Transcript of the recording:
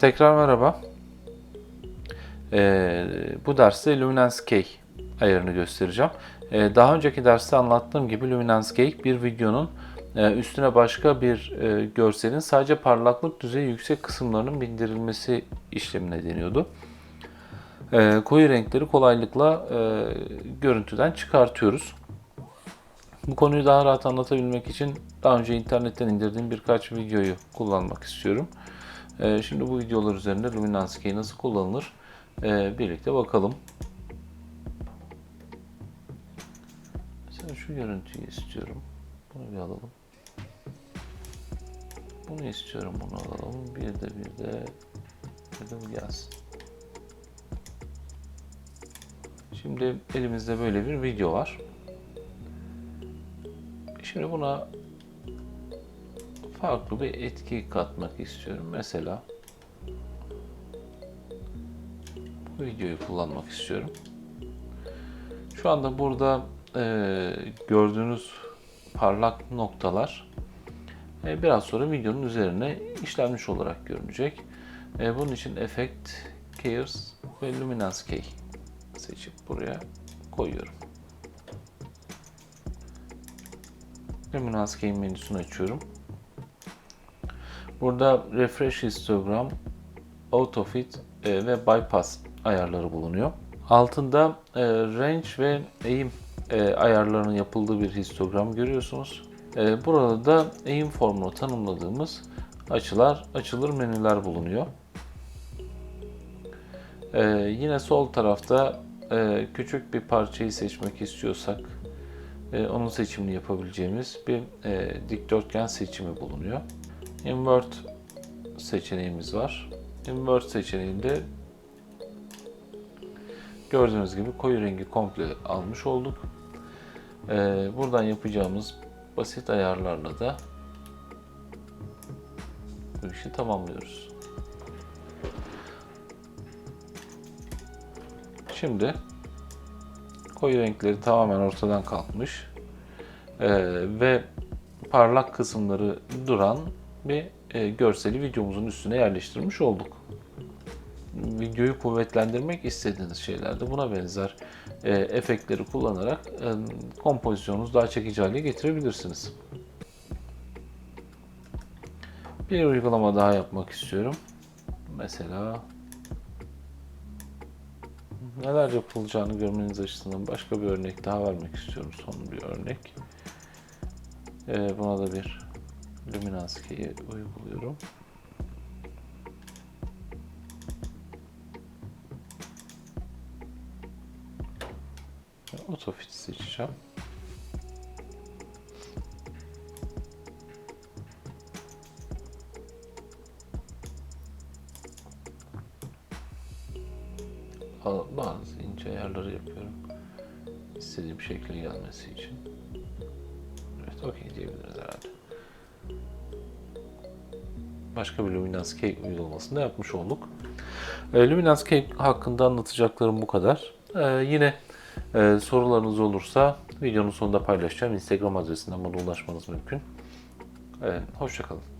Tekrar merhaba. Ee, bu derste Luminance Key ayarını göstereceğim. Ee, daha önceki derste anlattığım gibi Luminance Key bir videonun e, üstüne başka bir e, görselin sadece parlaklık düzeyi yüksek kısımlarının bindirilmesi işlemine deniyordu. Ee, koyu renkleri kolaylıkla e, görüntüden çıkartıyoruz. Bu konuyu daha rahat anlatabilmek için daha önce internetten indirdiğim birkaç videoyu kullanmak istiyorum. Ee, şimdi bu videolar üzerinde Luminance nasıl kullanılır ee, birlikte bakalım. Mesela şu görüntüyü istiyorum. Bunu bir alalım. Bunu istiyorum, bunu alalım. Bir de bir de bir de bu gelsin. Şimdi elimizde böyle bir video var. Şimdi buna farklı bir etki katmak istiyorum. Mesela bu videoyu kullanmak istiyorum. Şu anda burada e, gördüğünüz parlak noktalar e, biraz sonra videonun üzerine işlenmiş olarak görünecek. E, bunun için Effect, Chaos ve Luminance Key seçip buraya koyuyorum. Luminance Key menüsünü açıyorum. Burada Refresh Histogram, Autofit e, ve Bypass ayarları bulunuyor. Altında e, range ve eğim e, ayarlarının yapıldığı bir histogram görüyorsunuz. E, burada da eğim formunu tanımladığımız açılar, açılır menüler bulunuyor. Yine sol tarafta küçük bir parçayı seçmek istiyorsak onun seçimini yapabileceğimiz bir dikdörtgen seçimi bulunuyor. Invert seçeneğimiz var. Invert seçeneğinde gördüğünüz gibi koyu rengi komple almış olduk. Ee, buradan yapacağımız basit ayarlarla da bu işi tamamlıyoruz. Şimdi koyu renkleri tamamen ortadan kalkmış ee, ve parlak kısımları duran bir e, görseli videomuzun üstüne yerleştirmiş olduk. Videoyu kuvvetlendirmek istediğiniz şeylerde buna benzer e, efektleri kullanarak e, kompozisyonunuzu daha çekici hale getirebilirsiniz. Bir uygulama daha yapmak istiyorum. Mesela neler yapılacağını görmeniz açısından başka bir örnek daha vermek istiyorum. Son bir örnek. E, buna da bir Luminance Key'i uyguluyorum. Autofit seçeceğim. Bazı ince ayarları yapıyorum. İstediğim şekle gelmesi için. Evet, okey diyebiliriz herhalde. Başka bir Luminance Key uygulamasını da yapmış olduk. E, Luminance Key hakkında anlatacaklarım bu kadar. E, yine e, sorularınız olursa videonun sonunda paylaşacağım. Instagram adresinden bana ulaşmanız mümkün. E, Hoşçakalın.